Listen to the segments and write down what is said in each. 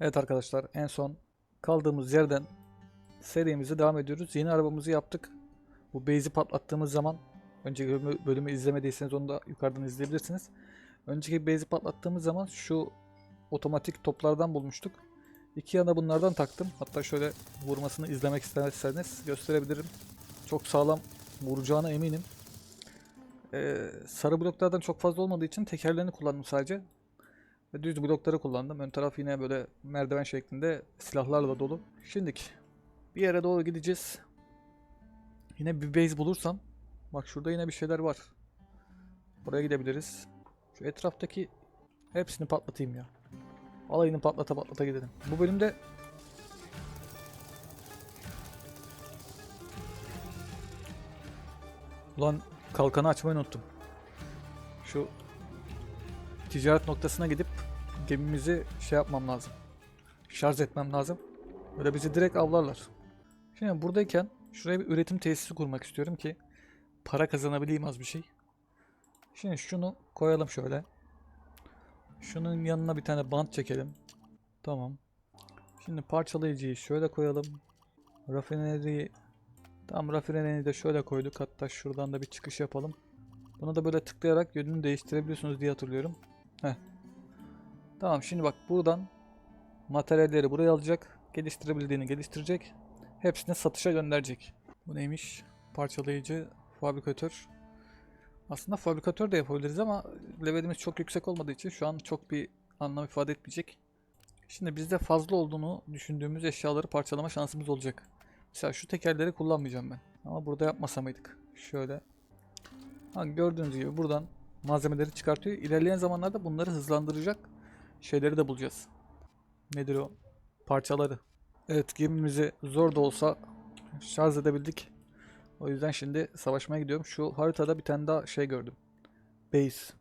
Evet arkadaşlar en son kaldığımız yerden serimize devam ediyoruz. Yeni arabamızı yaptık. Bu base'i patlattığımız zaman önceki bölümü, bölümü izlemediyseniz onu da yukarıdan izleyebilirsiniz. Önceki base'i patlattığımız zaman şu otomatik toplardan bulmuştuk. İki yana bunlardan taktım. Hatta şöyle vurmasını izlemek isterseniz gösterebilirim. Çok sağlam vuracağına eminim. Ee, sarı bloklardan çok fazla olmadığı için tekerlerini kullandım sadece. Ve düz blokları kullandım. Ön taraf yine böyle merdiven şeklinde silahlarla dolu. Şimdiki bir yere doğru gideceğiz. Yine bir base bulursam bak şurada yine bir şeyler var. Oraya gidebiliriz. Şu etraftaki hepsini patlatayım ya. Alayını patlata patlata gidelim. Bu bölümde Ulan kalkanı açmayı unuttum. Şu ticaret noktasına gidip gemimizi şey yapmam lazım. Şarj etmem lazım. Böyle bizi direkt avlarlar. Şimdi buradayken şuraya bir üretim tesisi kurmak istiyorum ki para kazanabileyim az bir şey. Şimdi şunu koyalım şöyle. Şunun yanına bir tane bant çekelim. Tamam. Şimdi parçalayıcıyı şöyle koyalım. Rafineriyi tam rafineriyi de şöyle koyduk. Hatta şuradan da bir çıkış yapalım. Buna da böyle tıklayarak yönünü değiştirebiliyorsunuz diye hatırlıyorum. Heh. Tamam şimdi bak buradan materyalleri buraya alacak. Geliştirebildiğini geliştirecek. Hepsini satışa gönderecek. Bu neymiş? Parçalayıcı, fabrikatör. Aslında fabrikatör de yapabiliriz ama levelimiz çok yüksek olmadığı için şu an çok bir anlam ifade etmeyecek. Şimdi bizde fazla olduğunu düşündüğümüz eşyaları parçalama şansımız olacak. Mesela şu tekerleri kullanmayacağım ben. Ama burada yapmasa mıydık? Şöyle. Ha, gördüğünüz gibi buradan malzemeleri çıkartıyor. İlerleyen zamanlarda bunları hızlandıracak şeyleri de bulacağız. Nedir o? Parçaları. Evet gemimizi zor da olsa şarj edebildik. O yüzden şimdi savaşmaya gidiyorum. Şu haritada bir tane daha şey gördüm. Base.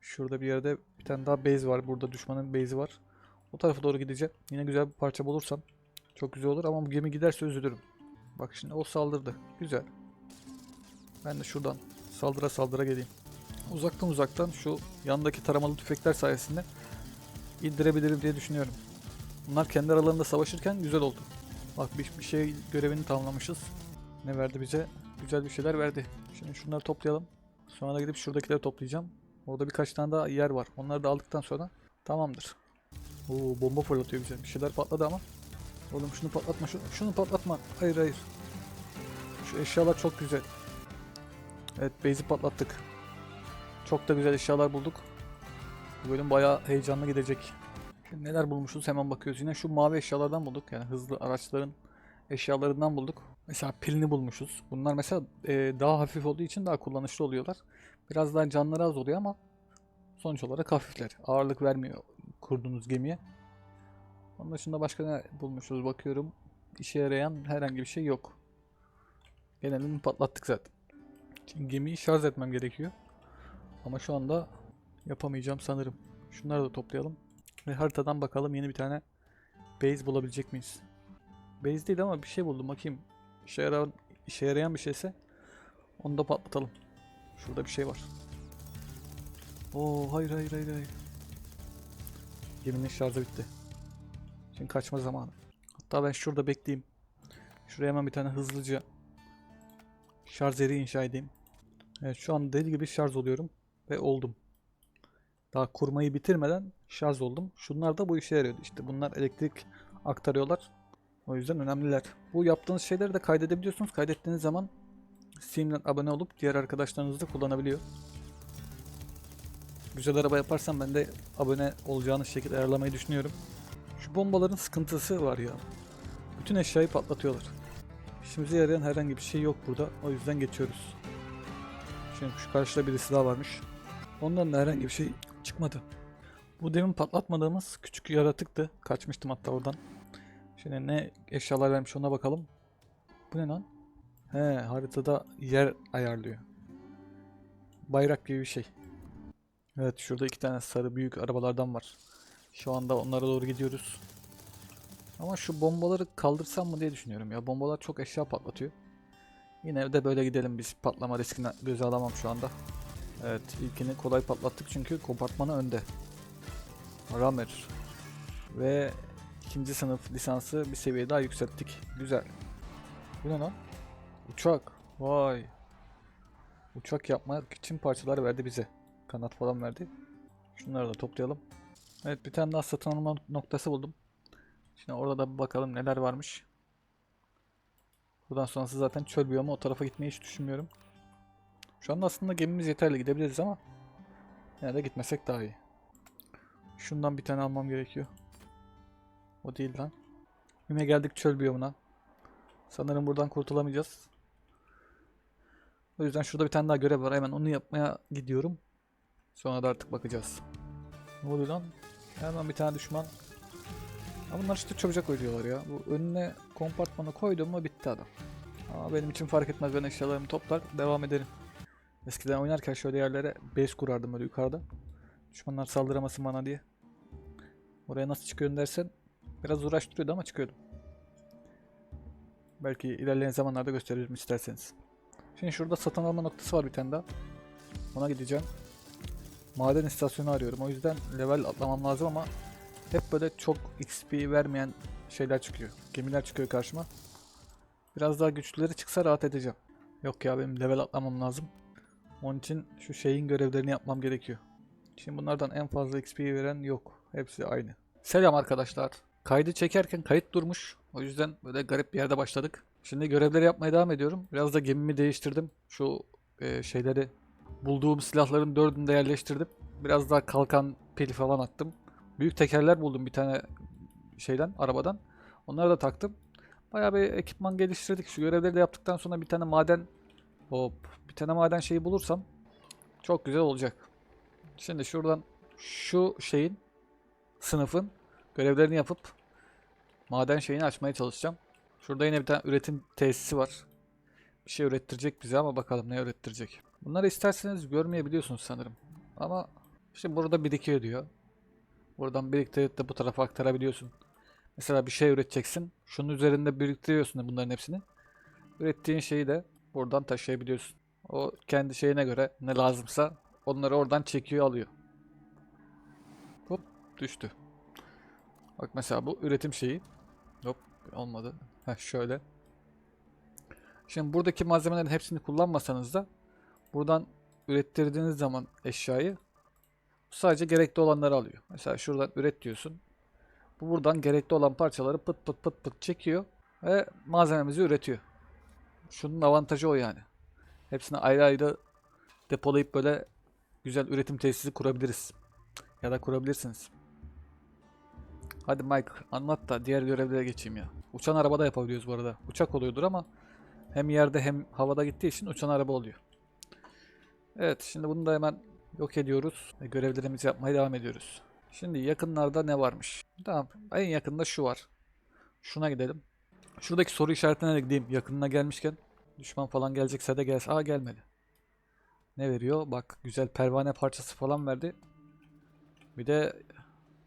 Şurada bir yerde bir tane daha base var. Burada düşmanın base'i var. O tarafa doğru gideceğim. Yine güzel bir parça bulursam çok güzel olur ama bu gemi giderse üzülürüm. Bak şimdi o saldırdı. Güzel. Ben de şuradan saldıra saldıra geleyim. Uzaktan uzaktan şu yandaki taramalı tüfekler sayesinde indirebilirim diye düşünüyorum. Bunlar kendi aralarında savaşırken güzel oldu. Bak bir, bir şey görevini tamamlamışız. Ne verdi bize? Güzel bir şeyler verdi. Şimdi şunları toplayalım. Sonra da gidip şuradakileri toplayacağım. Orada birkaç tane daha yer var. Onları da aldıktan sonra tamamdır. Oo bomba fırlatıyor bize. Bir şeyler patladı ama. Oğlum şunu patlatma. Şunu, şunu patlatma. Hayır hayır. Şu eşyalar çok güzel. Evet base'i patlattık. Çok da güzel eşyalar bulduk. Bu bölüm bayağı heyecanlı gidecek. Şimdi neler bulmuşuz hemen bakıyoruz. Yine şu mavi eşyalardan bulduk. Yani hızlı araçların eşyalarından bulduk. Mesela pilini bulmuşuz. Bunlar mesela e, daha hafif olduğu için daha kullanışlı oluyorlar. Biraz daha canları az oluyor ama sonuç olarak hafifler. Ağırlık vermiyor kurduğunuz gemiye. Onun dışında başka ne bulmuşuz bakıyorum. İşe yarayan herhangi bir şey yok. Genelini patlattık zaten. Şimdi gemiyi şarj etmem gerekiyor. Ama şu anda yapamayacağım sanırım. Şunları da toplayalım. Ve haritadan bakalım yeni bir tane base bulabilecek miyiz? Base değil ama bir şey buldum bakayım. İşe yarayan, işe yarayan bir şeyse onu da patlatalım. Şurada bir şey var. Oo hayır hayır hayır hayır. Geminin şarjı bitti. Şimdi kaçma zamanı. Hatta ben şurada bekleyeyim. Şuraya hemen bir tane hızlıca şarj yeri inşa edeyim. Evet şu an deli gibi şarj oluyorum. Ve oldum. Daha kurmayı bitirmeden şarj oldum. Şunlar da bu işe yarıyordu. İşte bunlar elektrik aktarıyorlar. O yüzden önemliler. Bu yaptığınız şeyleri de kaydedebiliyorsunuz. Kaydettiğiniz zaman Steam'den abone olup diğer arkadaşlarınız da kullanabiliyor. Güzel araba yaparsam ben de abone olacağınız şekilde ayarlamayı düşünüyorum. Şu bombaların sıkıntısı var ya. Bütün eşyayı patlatıyorlar. İşimize yarayan herhangi bir şey yok burada. O yüzden geçiyoruz. Şimdi şu karşıda birisi daha varmış. Ondan da herhangi bir şey çıkmadı. Bu demin patlatmadığımız küçük yaratıktı. Kaçmıştım hatta oradan. Şimdi ne eşyalar vermiş ona bakalım. Bu ne lan? He haritada yer ayarlıyor. Bayrak gibi bir şey. Evet şurada iki tane sarı büyük arabalardan var. Şu anda onlara doğru gidiyoruz. Ama şu bombaları kaldırsam mı diye düşünüyorum ya. Bombalar çok eşya patlatıyor. Yine de böyle gidelim biz. Patlama riskini göze alamam şu anda. Evet ilkini kolay patlattık çünkü kompartmanı önde. Ramer. Ve ikinci sınıf lisansı bir seviye daha yükselttik. Güzel. Bu ne lan? Uçak. Vay. Uçak yapmak için parçalar verdi bize. Kanat falan verdi. Şunları da toplayalım. Evet bir tane daha satın alma noktası buldum. Şimdi orada da bir bakalım neler varmış. Buradan sonrası zaten çöl biyomu. O tarafa gitmeyi hiç düşünmüyorum. Şu anda aslında gemimiz yeterli gidebiliriz ama yine de gitmesek daha iyi. Şundan bir tane almam gerekiyor. O değil lan. Yine geldik çöl biyomuna. Sanırım buradan kurtulamayacağız. O yüzden şurada bir tane daha görev var. Hemen onu yapmaya gidiyorum. Sonra da artık bakacağız. Ne oluyor lan? Hemen bir tane düşman. Ya bunlar işte çabucak ölüyorlar ya. Bu önüne kompartmanı koydum mu bitti adam. Ama benim için fark etmez. Ben eşyalarımı toplar devam ederim. Eskiden oynarken şöyle yerlere base kurardım böyle yukarıda. Düşmanlar saldıramasın bana diye. Oraya nasıl çıkıyorsun dersen biraz uğraştırıyordu ama çıkıyordum. Belki ilerleyen zamanlarda gösteririm isterseniz. Şimdi şurada satın alma noktası var bir tane daha. Ona gideceğim. Maden istasyonu arıyorum. O yüzden level atlamam lazım ama hep böyle çok XP vermeyen şeyler çıkıyor. Gemiler çıkıyor karşıma. Biraz daha güçlüleri çıksa rahat edeceğim. Yok ya benim level atlamam lazım. Onun için şu şeyin görevlerini yapmam gerekiyor. Şimdi bunlardan en fazla XP veren yok. Hepsi aynı. Selam arkadaşlar. Kaydı çekerken kayıt durmuş. O yüzden böyle garip bir yerde başladık. Şimdi görevleri yapmaya devam ediyorum. Biraz da gemimi değiştirdim. Şu e, şeyleri bulduğum silahların dördünü de yerleştirdim. Biraz daha kalkan pil falan attım. Büyük tekerler buldum bir tane şeyden, arabadan. Onları da taktım. Bayağı bir ekipman geliştirdik. Şu görevleri de yaptıktan sonra bir tane maden hop bir tane maden şeyi bulursam çok güzel olacak. Şimdi şuradan şu şeyin sınıfın görevlerini yapıp maden şeyini açmaya çalışacağım. Şurada yine bir tane üretim tesisi var. Bir şey ürettirecek bize ama bakalım ne ürettirecek. Bunları isterseniz görmeyebiliyorsunuz sanırım. Ama işte burada birikiyor diyor. Buradan biriktirip de bu tarafa aktarabiliyorsun. Mesela bir şey üreteceksin. Şunun üzerinde biriktiriyorsun bunların hepsini. Ürettiğin şeyi de buradan taşıyabiliyorsun. O kendi şeyine göre ne lazımsa onları oradan çekiyor alıyor. Hop düştü. Bak mesela bu üretim şeyi. Hop olmadı. Heh şöyle. Şimdi buradaki malzemelerin hepsini kullanmasanız da buradan ürettirdiğiniz zaman eşyayı sadece gerekli olanları alıyor. Mesela şuradan üret diyorsun. Bu buradan gerekli olan parçaları pıt pıt pıt pıt çekiyor ve malzememizi üretiyor. Şunun avantajı o yani. Hepsini ayrı ayrı depolayıp böyle güzel üretim tesisi kurabiliriz. Ya da kurabilirsiniz. Hadi Mike anlat da diğer görevlere geçeyim ya. Uçan araba da yapabiliyoruz bu arada. Uçak oluyordur ama hem yerde hem havada gittiği için uçan araba oluyor. Evet şimdi bunu da hemen yok ediyoruz ve görevlerimizi yapmaya devam ediyoruz. Şimdi yakınlarda ne varmış? Tamam en yakında şu var. Şuna gidelim. Şuradaki soru işaretine de gideyim yakınına gelmişken. Düşman falan gelecekse de gelsin. Aa gelmedi. Ne veriyor? Bak güzel pervane parçası falan verdi. Bir de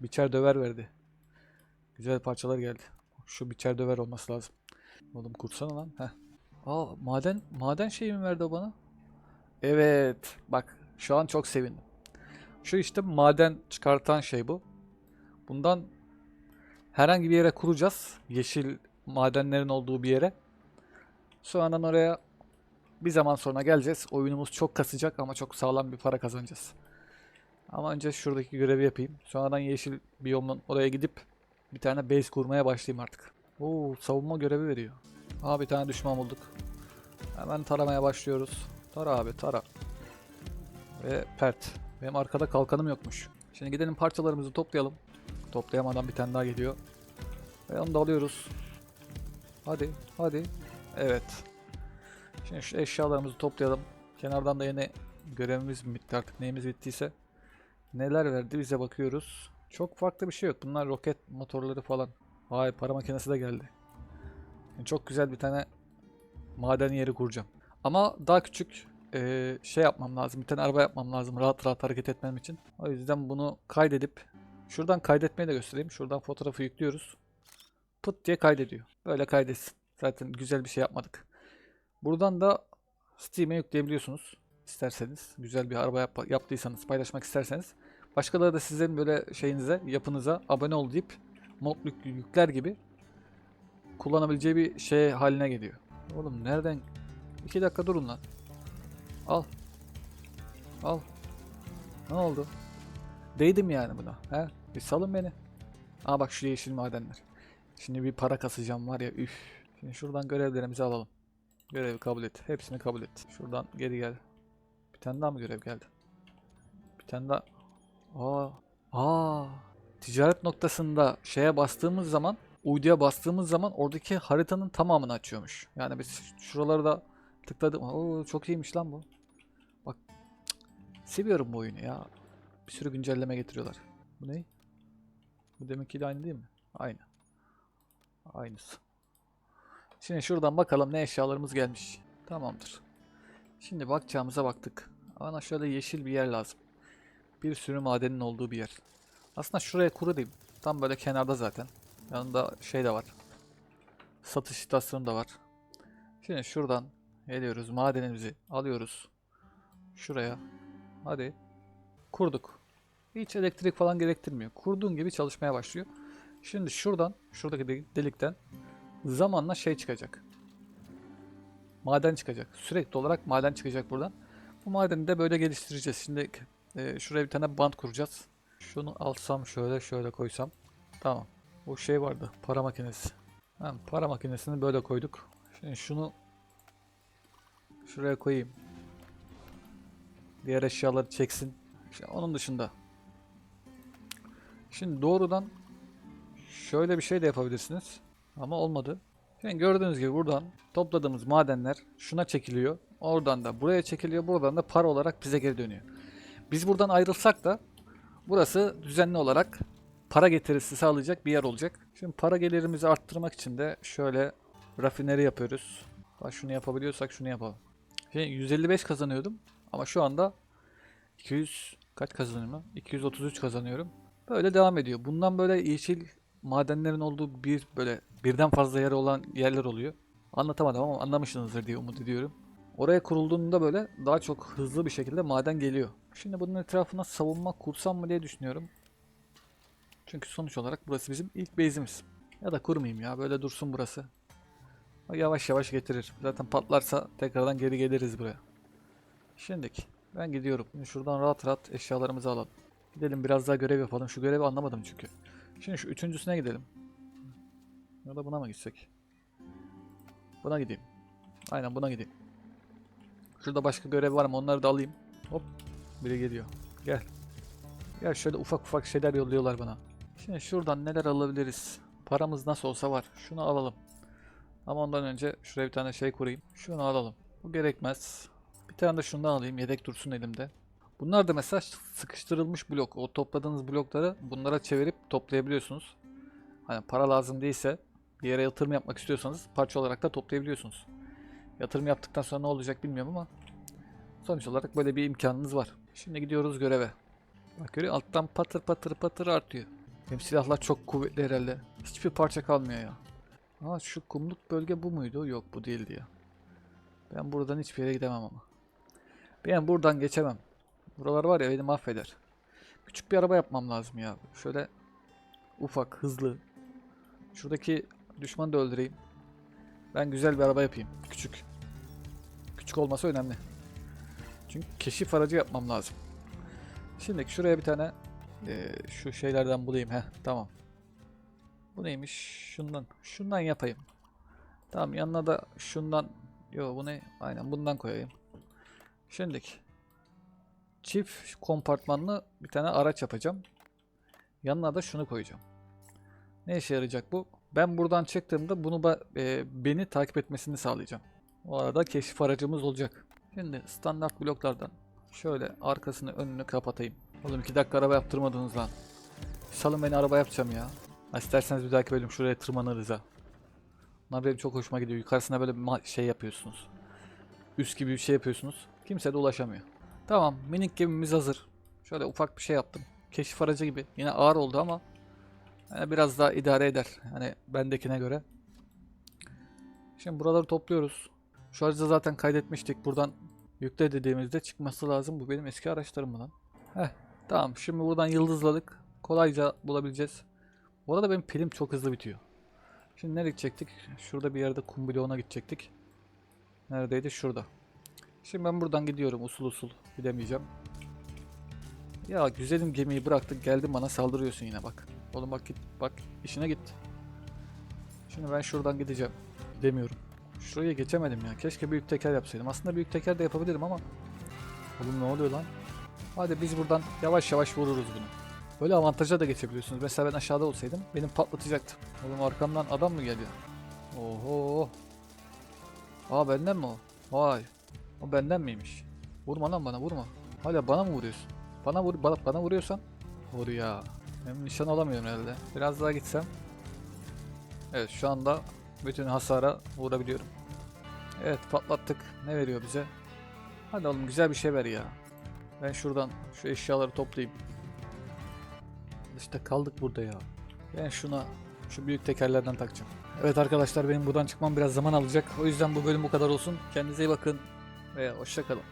biçer döver verdi. Güzel parçalar geldi. Şu biçer döver olması lazım. Oğlum kursana lan. Heh. Aa maden maden şeyi mi verdi o bana? Evet. Bak şu an çok sevindim. Şu işte maden çıkartan şey bu. Bundan herhangi bir yere kuracağız. Yeşil madenlerin olduğu bir yere. Sonradan oraya bir zaman sonra geleceğiz. Oyunumuz çok kasacak ama çok sağlam bir para kazanacağız. Ama önce şuradaki görevi yapayım. Sonradan yeşil biyomun oraya gidip bir tane base kurmaya başlayayım artık. Oo, savunma görevi veriyor. Aa bir tane düşman bulduk. Hemen taramaya başlıyoruz. Tara abi tara. Ve pert. Benim arkada kalkanım yokmuş. Şimdi gidelim parçalarımızı toplayalım. Toplayamadan bir tane daha geliyor. Ve onu da alıyoruz. Hadi hadi. Evet. Şimdi şu eşyalarımızı toplayalım. Kenardan da yine görevimiz mi bitti artık neyimiz bittiyse. Neler verdi bize bakıyoruz. Çok farklı bir şey yok. Bunlar roket motorları falan. Vay para makinesi de geldi. Yani çok güzel bir tane maden yeri kuracağım. Ama daha küçük eee, şey yapmam lazım. Bir tane araba yapmam lazım rahat rahat hareket etmem için. O yüzden bunu kaydedip şuradan kaydetmeyi de göstereyim. Şuradan fotoğrafı yüklüyoruz. Pıt diye kaydediyor. Böyle kaydetsin. Zaten güzel bir şey yapmadık. Buradan da Steam'e yükleyebiliyorsunuz. isterseniz. Güzel bir araba yap- yaptıysanız, paylaşmak isterseniz. Başkaları da sizin böyle şeyinize, yapınıza abone ol deyip modluk yükler gibi kullanabileceği bir şey haline geliyor. Oğlum nereden? 2 dakika durun lan. Al. Al. Ne oldu? Değdim yani buna. He? Bir salın beni. Aa bak şu yeşil madenler. Şimdi bir para kasacağım var ya üf. Şimdi şuradan görevlerimizi alalım. Görevi kabul et. Hepsini kabul et. Şuradan geri gel. Bir tane daha mı görev geldi? Bir tane daha. Aa. Aa. Ticaret noktasında şeye bastığımız zaman uyduya bastığımız zaman oradaki haritanın tamamını açıyormuş. Yani biz şuraları da tıkladım. Oo çok iyiymiş lan bu. Bak seviyorum bu oyunu ya. Bir sürü güncelleme getiriyorlar. Bu ne? Bu deminki de aynı değil mi? Aynı. Aynısı. Şimdi şuradan bakalım ne eşyalarımız gelmiş. Tamamdır. Şimdi bakacağımıza baktık. Bana şöyle yeşil bir yer lazım. Bir sürü madenin olduğu bir yer. Aslında şuraya kuru diyeyim. Tam böyle kenarda zaten. Yanında şey de var. Satış istasyonu da var. Şimdi şuradan geliyoruz. Madenimizi alıyoruz. Şuraya. Hadi. Kurduk. Hiç elektrik falan gerektirmiyor. Kurduğun gibi çalışmaya başlıyor. Şimdi şuradan, şuradaki de- delikten zamanla şey çıkacak. Maden çıkacak. Sürekli olarak maden çıkacak buradan. Bu madeni de böyle geliştireceğiz. Şimdi e, şuraya bir tane bant kuracağız. Şunu alsam şöyle şöyle koysam. Tamam. Bu şey vardı. Para makinesi. Ha, para makinesini böyle koyduk. Şimdi şunu şuraya koyayım. Diğer eşyaları çeksin. İşte onun dışında. Şimdi doğrudan şöyle bir şey de yapabilirsiniz. Ama olmadı. Şimdi gördüğünüz gibi buradan topladığımız madenler şuna çekiliyor. Oradan da buraya çekiliyor. Buradan da para olarak bize geri dönüyor. Biz buradan ayrılsak da burası düzenli olarak para getirisi sağlayacak bir yer olacak. Şimdi para gelirimizi arttırmak için de şöyle rafineri yapıyoruz. Bak şunu yapabiliyorsak şunu yapalım. Şimdi 155 kazanıyordum ama şu anda 200 kaç kazanıyorum lan? 233 kazanıyorum. Böyle devam ediyor. Bundan böyle yeşil madenlerin olduğu bir böyle birden fazla yer olan yerler oluyor. Anlatamadım ama anlamışsınızdır diye umut ediyorum. Oraya kurulduğunda böyle daha çok hızlı bir şekilde maden geliyor. Şimdi bunun etrafına savunma kursam mı diye düşünüyorum. Çünkü sonuç olarak burası bizim ilk base'imiz. Ya da kurmayayım ya böyle dursun burası. O yavaş yavaş getirir. Zaten patlarsa tekrardan geri geliriz buraya. Şimdiki ben gidiyorum. Şuradan rahat rahat eşyalarımızı alalım. Gidelim biraz daha görev yapalım. Şu görevi anlamadım çünkü. Şimdi şu üçüncüsüne gidelim. Ya da buna mı gitsek? Buna gideyim. Aynen buna gideyim. Şurada başka görev var mı? Onları da alayım. Hop. Biri geliyor. Gel. Gel şöyle ufak ufak şeyler yolluyorlar bana. Şimdi şuradan neler alabiliriz? Paramız nasıl olsa var. Şunu alalım. Ama ondan önce şuraya bir tane şey kurayım. Şunu alalım. Bu gerekmez. Bir tane de şundan alayım. Yedek dursun elimde. Bunlar da mesela sıkıştırılmış blok. O topladığınız blokları bunlara çevirip toplayabiliyorsunuz. Hani para lazım değilse bir yere yatırım yapmak istiyorsanız parça olarak da toplayabiliyorsunuz. Yatırım yaptıktan sonra ne olacak bilmiyorum ama sonuç olarak böyle bir imkanınız var. Şimdi gidiyoruz göreve. Bak görüyor alttan patır patır patır artıyor. Benim silahlar çok kuvvetli herhalde. Hiçbir parça kalmıyor ya. Aa şu kumluk bölge bu muydu? Yok bu değildi ya. Ben buradan hiçbir yere gidemem ama. Ben buradan geçemem. Buralar var ya beni mahveder. Küçük bir araba yapmam lazım ya. Şöyle ufak, hızlı. Şuradaki düşmanı da öldüreyim. Ben güzel bir araba yapayım. Küçük. Küçük olması önemli. Çünkü keşif aracı yapmam lazım. Şimdi şuraya bir tane eee, şu şeylerden bulayım. Heh tamam. Bu neymiş? Şundan. Şundan yapayım. Tamam yanına da şundan. Yo bu ne? Aynen bundan koyayım. Şimdiki. Çift kompartmanlı bir tane araç yapacağım. Yanına da şunu koyacağım. Ne işe yarayacak bu? Ben buradan çıktığımda bunu e, beni takip etmesini sağlayacağım. O arada keşif aracımız olacak. Şimdi standart bloklardan şöyle arkasını önünü kapatayım. Oğlum 2 dakika araba yaptırmadınız lan. Salın beni araba yapacağım ya. Ha, İsterseniz bir dahaki bölüm şuraya tırmanırız ha. Bunlar benim çok hoşuma gidiyor. Yukarısına böyle şey yapıyorsunuz. Üst gibi bir şey yapıyorsunuz. Kimse de ulaşamıyor. Tamam minik gemimiz hazır. Şöyle ufak bir şey yaptım. Keşif aracı gibi. Yine ağır oldu ama yani biraz daha idare eder. Hani bendekine göre. Şimdi buraları topluyoruz. Şu aracı zaten kaydetmiştik. Buradan yükle dediğimizde çıkması lazım. Bu benim eski araçlarım lan? Heh tamam. Şimdi buradan yıldızladık. Kolayca bulabileceğiz. Bu arada benim pilim çok hızlı bitiyor. Şimdi nereye gidecektik? Şurada bir yerde kumbilona gidecektik. Neredeydi? Şurada. Şimdi ben buradan gidiyorum usul usul. Gidemeyeceğim. Ya güzelim gemiyi bıraktık geldin bana saldırıyorsun yine bak. Oğlum bak git bak işine git. Şimdi ben şuradan gideceğim. Gidemiyorum. Şuraya geçemedim ya. Keşke büyük teker yapsaydım. Aslında büyük teker de yapabilirim ama. Oğlum ne oluyor lan? Hadi biz buradan yavaş yavaş vururuz bunu. Böyle avantaja da geçebiliyorsunuz. Mesela ben aşağıda olsaydım benim patlatacaktı. Oğlum arkamdan adam mı geliyor? Oho. Aa benden mi o? Vay. O benden miymiş? Vurma lan bana vurma. Hala bana mı vuruyorsun? Bana vur bana, bana vuruyorsan vur ya. Hem nişan alamıyorum herhalde. Biraz daha gitsem. Evet şu anda bütün hasara vurabiliyorum. Evet patlattık. Ne veriyor bize? Hadi oğlum güzel bir şey ver ya. Ben şuradan şu eşyaları toplayayım. İşte kaldık burada ya. Ben şuna şu büyük tekerlerden takacağım. Evet arkadaşlar benim buradan çıkmam biraz zaman alacak. O yüzden bu bölüm bu kadar olsun. Kendinize iyi bakın ve hoşça kalın.